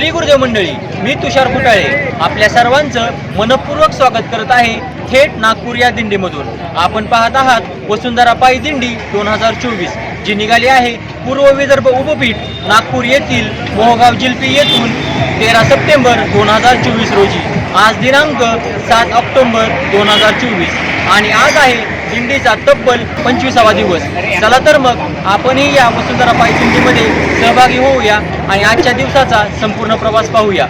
श्री गुरुदेव मंडळी मी तुषार फुटाळे आपल्या सर्वांचं मनपूर्वक स्वागत करत आहे थेट नागपूर या दिंडीमधून. आपण पाहत आहात वसुंधरा पायी दिंडी दोन हजार चोवीस जी निघाली आहे पूर्व विदर्भ उपपीठ नागपूर येथील मोहगाव जिल्पी येथून तेरा सप्टेंबर दोन हजार चोवीस रोजी. आज दिनांक सात ऑक्टोबर दोन हजार चोवीस. आणि आज आहे दिंडीचा तब्बल पंचवीसावा दिवस. चला तर मग आपणही या वसुंधरा पायी दिंडीमध्ये सहभागी होऊया. आणि आजच्या दिवसाचा संपूर्ण प्रवास पाहूया.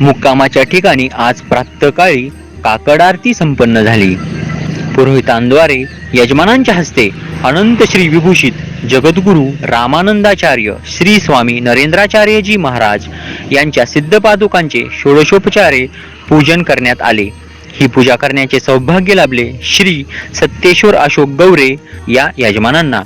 मुक्कामाच्या ठिकाणी आज प्रातकाळी काकड आरती संपन्न झाली. पुरोहितांद्वारे यजमानांच्या हस्ते अनंत श्री विभूषित जगद्गुरु रामानंदाचार्य श्री स्वामी नरेंद्राचार्यजी महाराज यांच्या सिद्धपादुकांचे षोडशोपचारे पूजन करण्यात आले. ही पूजा करण्याचे सौभाग्य लाभले श्री सत्येश्वर अशोक गौरे या यजमानांना.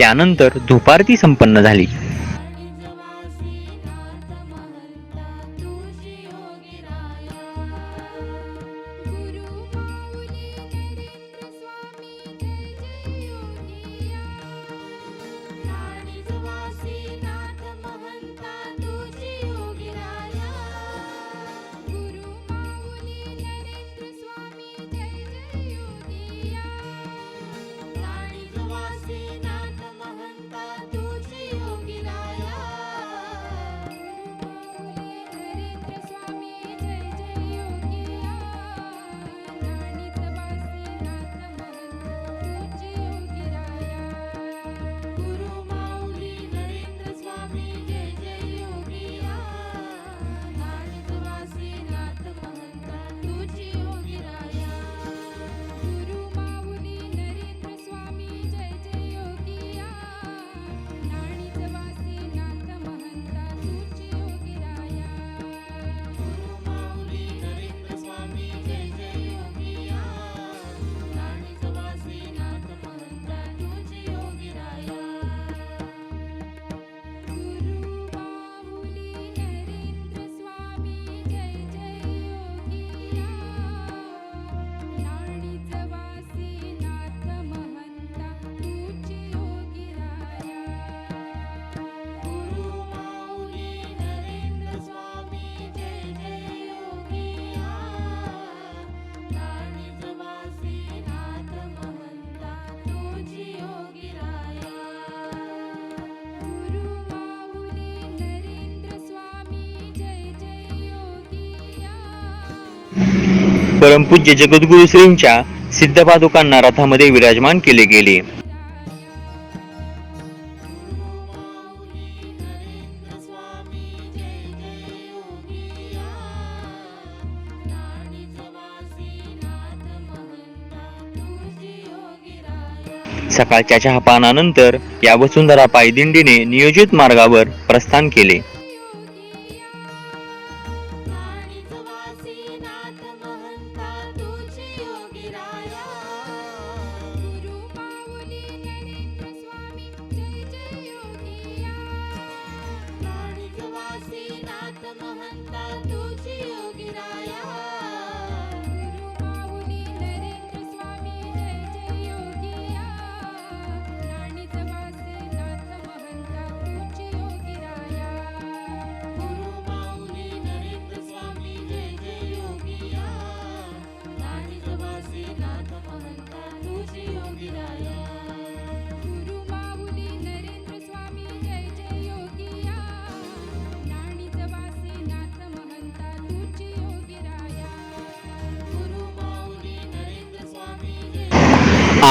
त्यानंतर धुपारती संपन्न झाली. परमपूज्य जगद्गुरु श्रींच्या सिद्धपादुकांना रथामध्ये विराजमान केले गेले. सकाळच्या चहापानानंतर या वसुंधरा पायदिंडीने नियोजित मार्गावर प्रस्थान केले.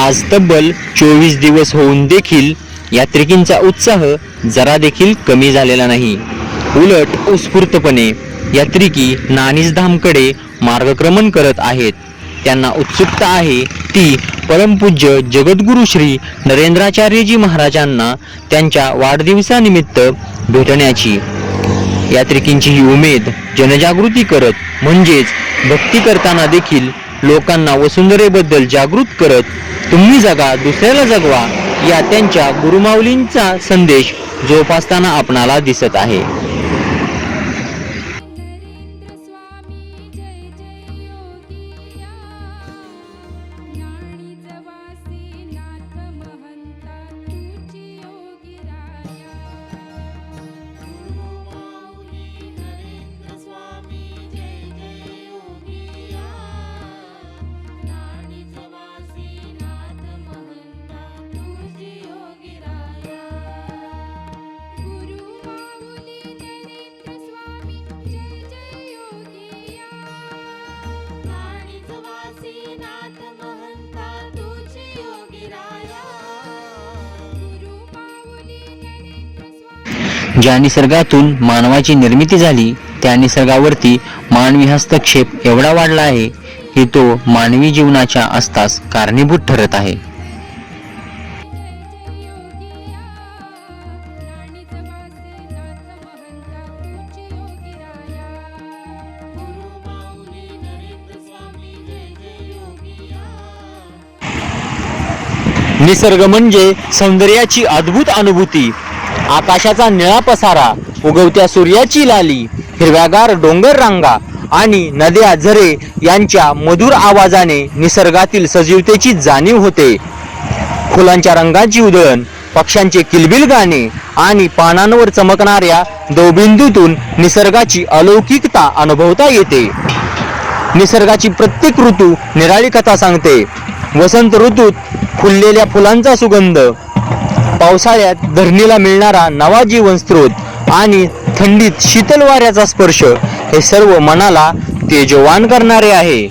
आज तब्बल चोवीस दिवस होऊन देखील यात्रिकींचा उत्साह जरा देखील कमी झालेला नाही. उलट उत्स्फूर्तपणे यात्रिकी नाणीसधामकडे मार्गक्रमण करत आहेत. त्यांना उत्सुकता आहे ती परमपूज्य जगद्गुरु श्री नरेंद्राचार्यजी महाराजांना त्यांच्या वाढदिवसानिमित्त भेटण्याची. यात्रिकींची ही उमेद जनजागृती करत म्हणजेच भक्ती करताना देखील लोकांना वसुंधरेबद्दल जागृत करत तुम्ही जगा दुसऱ्याला जगवा या त्यांच्या गुरुमाऊलींचा संदेश जोपासताना आपणाला दिसत आहे. ज्या निसर्गातून मानवाची निर्मिती झाली त्या निसर्गावरती मानवी हस्तक्षेप एवढा वाढला आहे की तो मानवी जीवनाच्या अस्तास कारणीभूत ठरत आहे. निसर्ग म्हणजे सौंदर्याची अद्भुत अनुभूती. आकाशाचा निळा पसारा उगवत्या सूर्याची लाली हिरव्यागार डोंगर रांगा आणि नद्या झरे यांच्या मधुर आवाजाने निसर्गातील सजीवतेची जाणीव होते. फुलांच्या रंगाची उधळण पक्ष्यांचे किलबिल गाणे आणि पानांवर चमकणाऱ्या दौबिंदूतून निसर्गाची अलौकिकता अनुभवता येते. निसर्गाची प्रत्येक ऋतू निराळी कथा सांगते. वसंत ऋतूत फुललेल्या फुलांचा सुगंध पावसाळ्यात धरणीला मिळणारा नवा जीवनस्रोत आणि थंडीत शीतल वाऱ्याचा स्पर्श हे सर्व मनाला तेजवान करणारे आहे.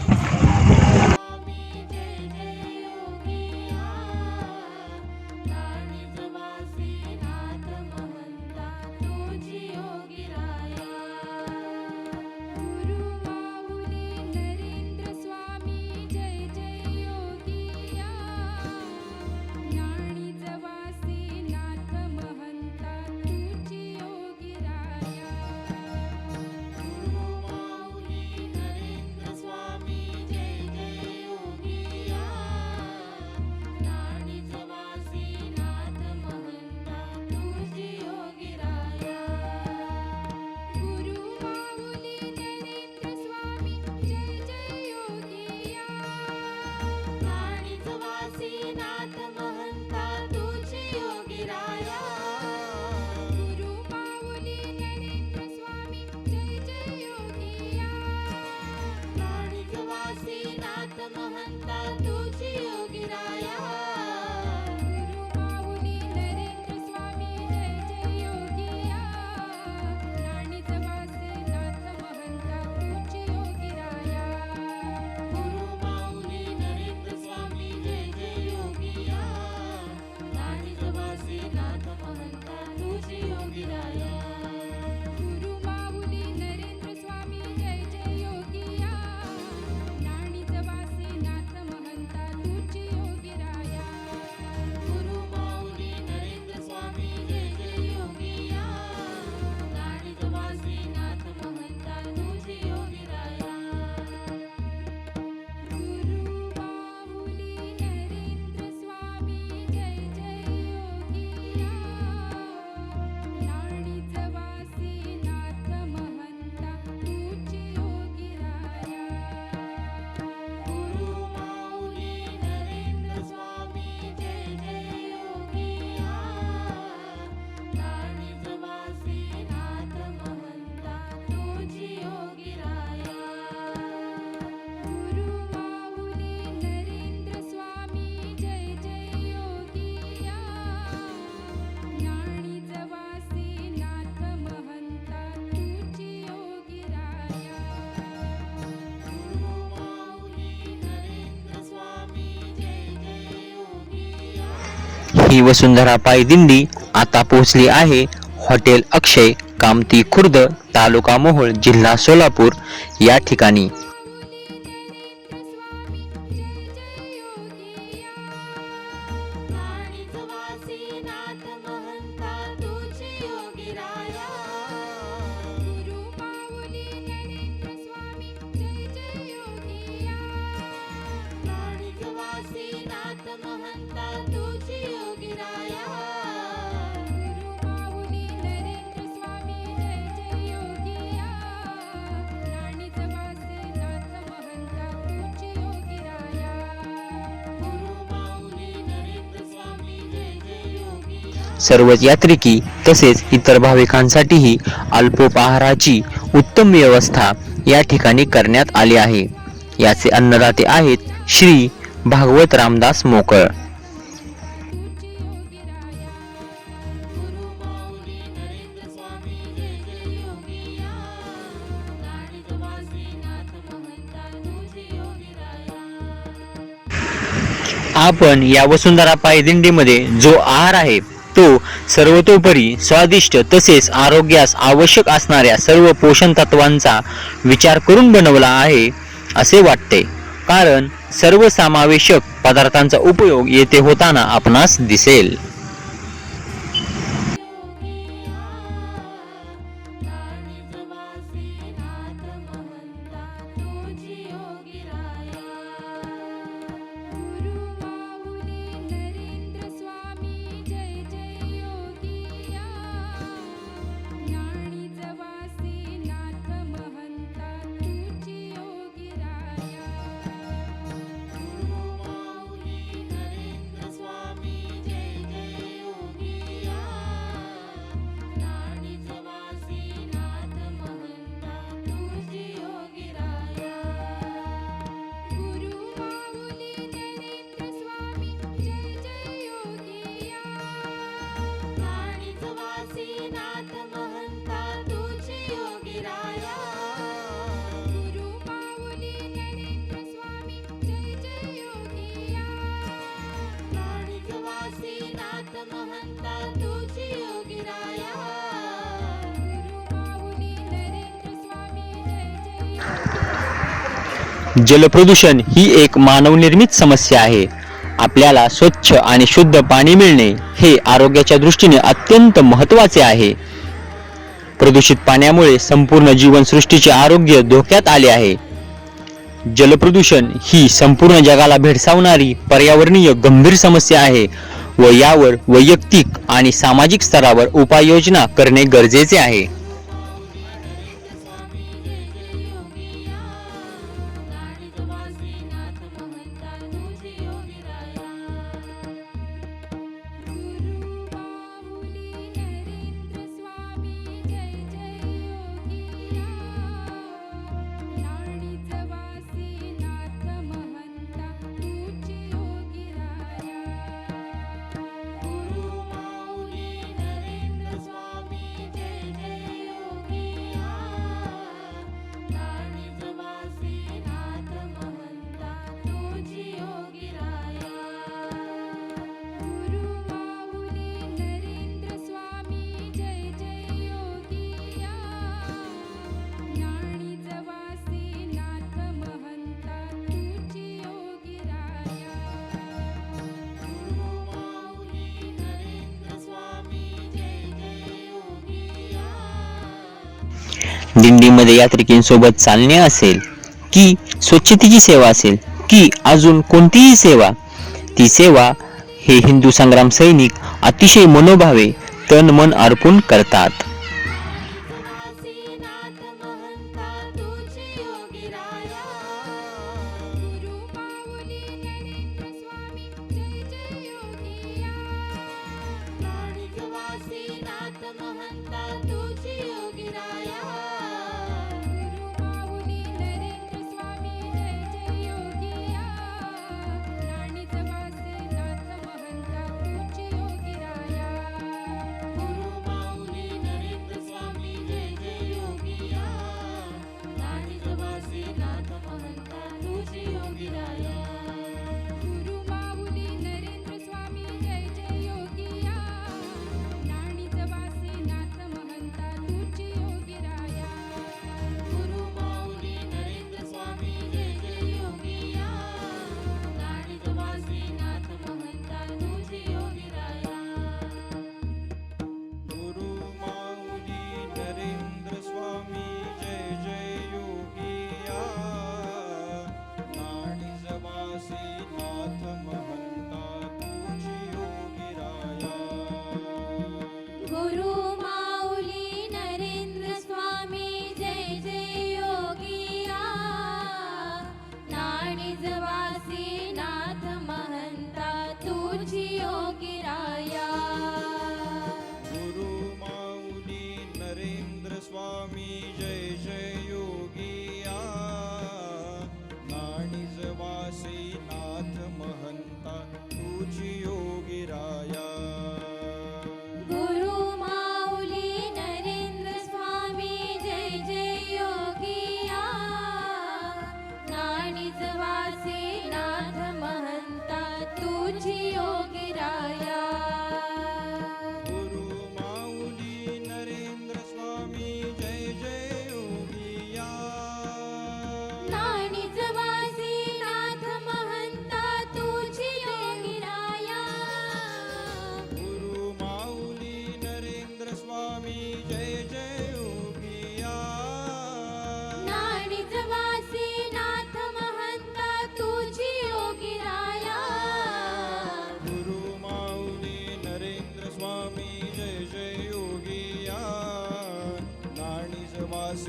ही वसुंधरा पायदिंडी आता पोहोचली आहे. हॉटेल अक्षय कामती खुर्द तालुका मोहोळ जिल्हा सोलापूर या ठिकाणी. सर्वच यात्रिकी तसेच इतर भाविकांसाठीही अल्पोपहाराची उत्तम व्यवस्था या ठिकाणी करण्यात आली आहे. याचे अन्नदाते आहेत श्री भागवत रामदास मोकळ. आपण या वसुंधरा पायदिंडीमध्ये जो आहार आहे तो सर्वतोपरी स्वादिष्ट तसेच आरोग्यास आवश्यक असणाऱ्या सर्व पोषण तत्वांचा विचार करून बनवला आहे असे वाटते. कारण सर्वसमावेशक पदार्थांचा उपयोग येथे होताना आपणास दिसेल. जलप्रदूषण ही एक मानवनिर्मित समस्या आहे. आपल्याला स्वच्छ आणि शुद्ध पाणी मिळणे हे आरोग्याच्या दृष्टीने अत्यंत महत्त्वाचे आहे. प्रदूषित पाण्यामुळे संपूर्ण जीवनसृष्टीचे आरोग्य धोक्यात आले आहे. जलप्रदूषण ही संपूर्ण जगाला भेडसावणारी पर्यावरणीय गंभीर समस्या आहे व यावर वैयक्तिक आणि सामाजिक स्तरावर उपाययोजना करणे गरजेचे आहे. दिंडीमध्ये यात्रिकींसोबत चालणे असेल की स्वच्छतेची सेवा असेल की अजून कोणतीही सेवा ती सेवा हे हिंदू संग्राम सैनिक अतिशय मनोभावे तन मन अर्पून करतात.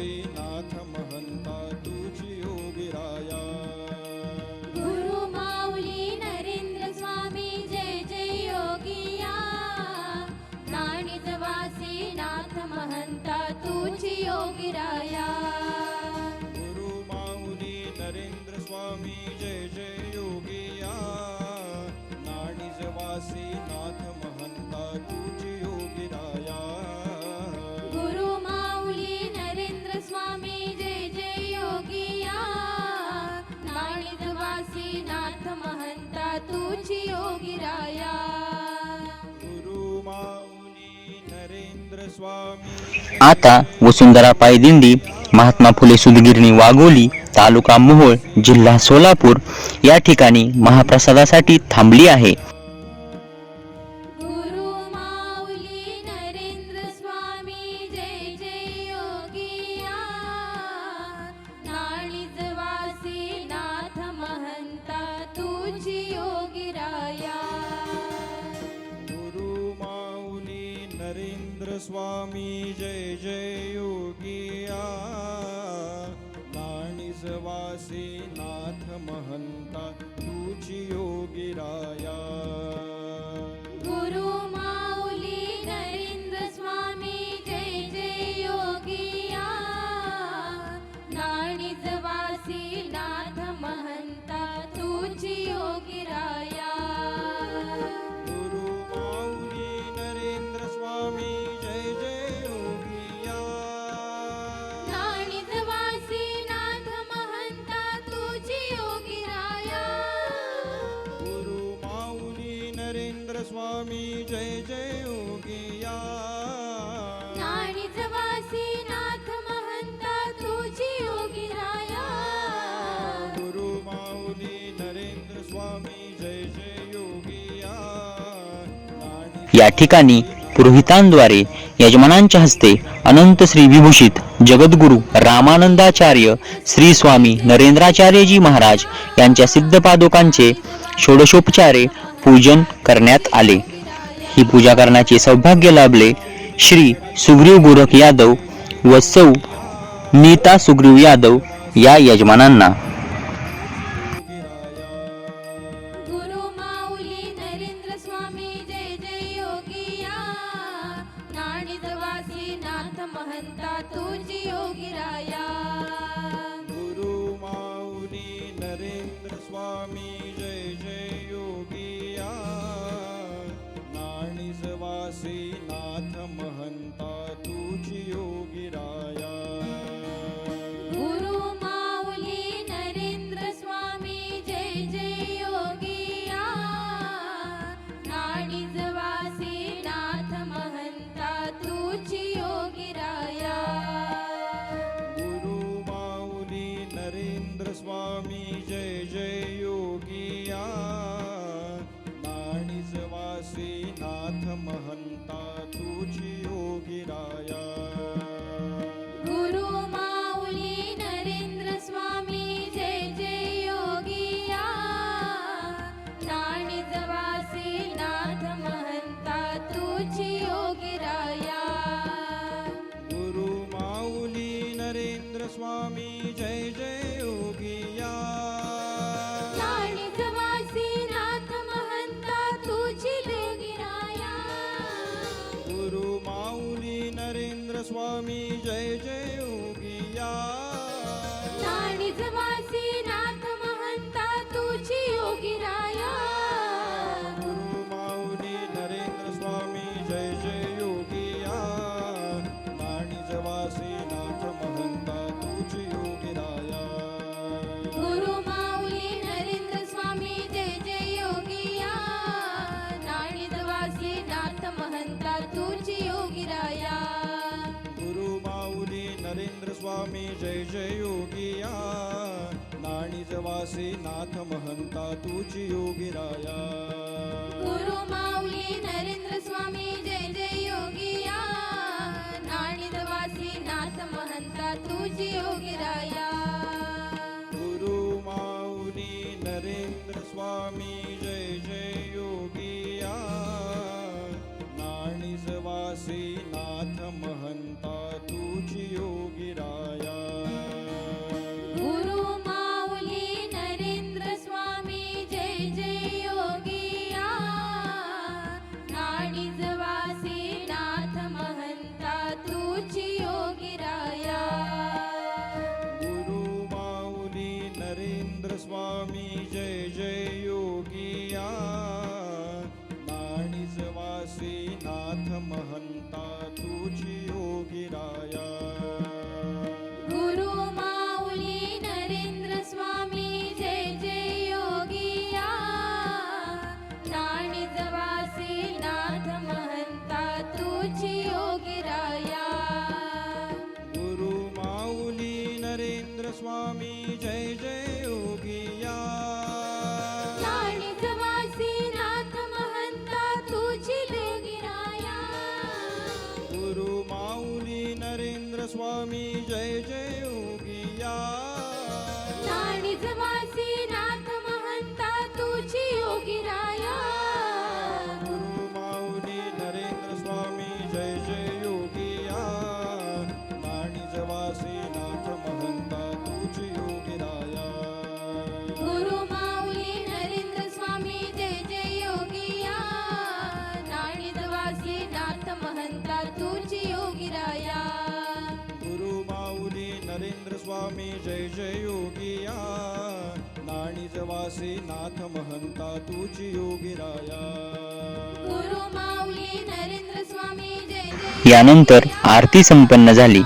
श्रीनाथ महर्षि आता वसुंधरा पायदिंडी महात्मा फुले सुदगिरणी वाघोली तालुका मोहोळ जिल्हा सोलापूर या ठिकाणी महाप्रसादासाठी थांबली आहे. स्वामी जय जय योगिया। या ठिकाणी पुरोहितांद्वारे यजमानांच्या हस्ते अनंत श्री विभूषित जगद्गुरु रामानंदाचार्य श्री स्वामी नरेंद्राचार्यजी महाराज यांच्या सिद्धपादोकांचे षोडशोपचारे पूजन करण्यात आले. ही पूजा करण्याचे सौभाग्य लाभले. श्री सुग्रीव गोरख यादव व सौ नीता सुग्रीव यादव या यजमानांना. महंता तुझी योगी राया असे नाथ महंता तुझी योगीराया गुरु माऊली नरेंद्र स्वामी जय जय योगिया नाथ महंता तुझी योगीराया योगिराया यानंतर आरती संपन्न झाली.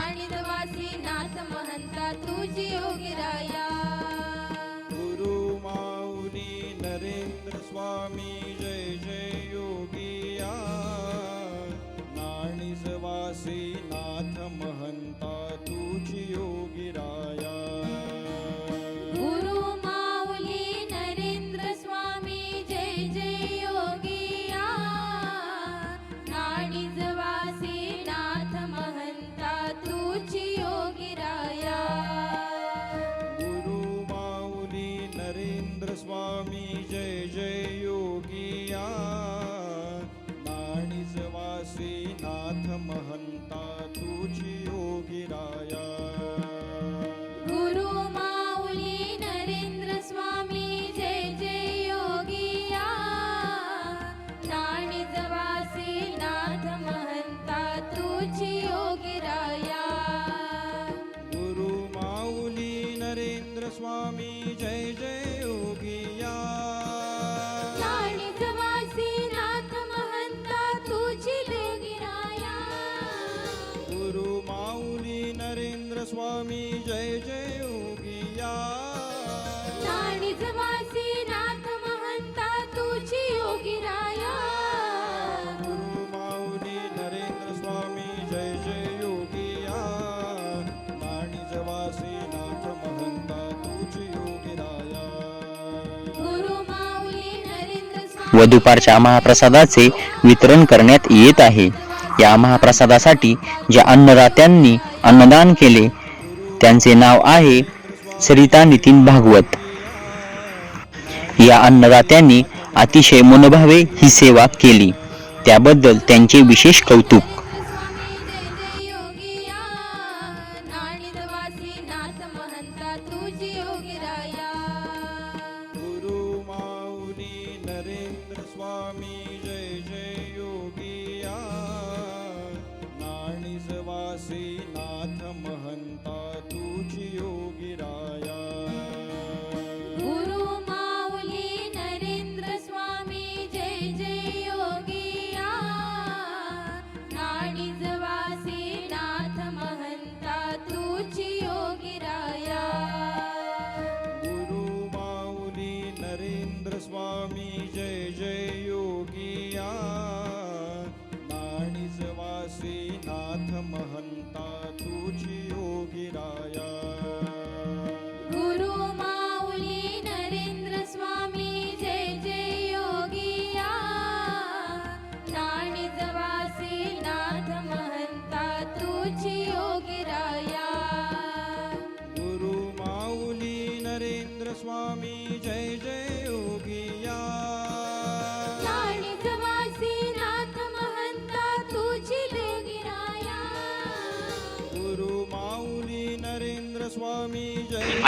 व दुपारच्या महाप्रसादाचे वितरण करण्यात येत आहे. या महाप्रसादासाठी ज्या अन्नदात्यांनी अन्नदान केले त्यांचे नाव आहे सरिता नितीन भागवत. या अन्नदात्यांनी अतिशय मनोभावे ही सेवा केली. त्याबद्दल त्यांचे विशेष कौतुक.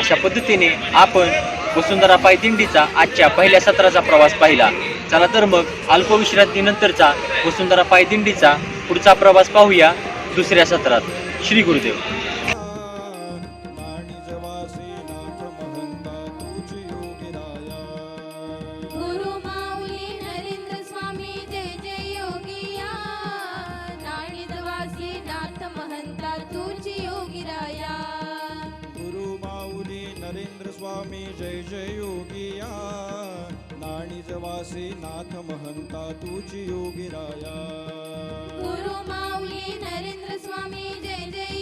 अशा पद्धतीने आपण वसुंधरा पायदिंडीचा आजच्या पहिल्या सत्राचा प्रवास पाहिला. चला तर मग अल्पविश्रांतीनंतरचा वसुंधरा पायदिंडीचा पुढचा प्रवास पाहूया दुसऱ्या सत्रात. श्री गुरुदेव.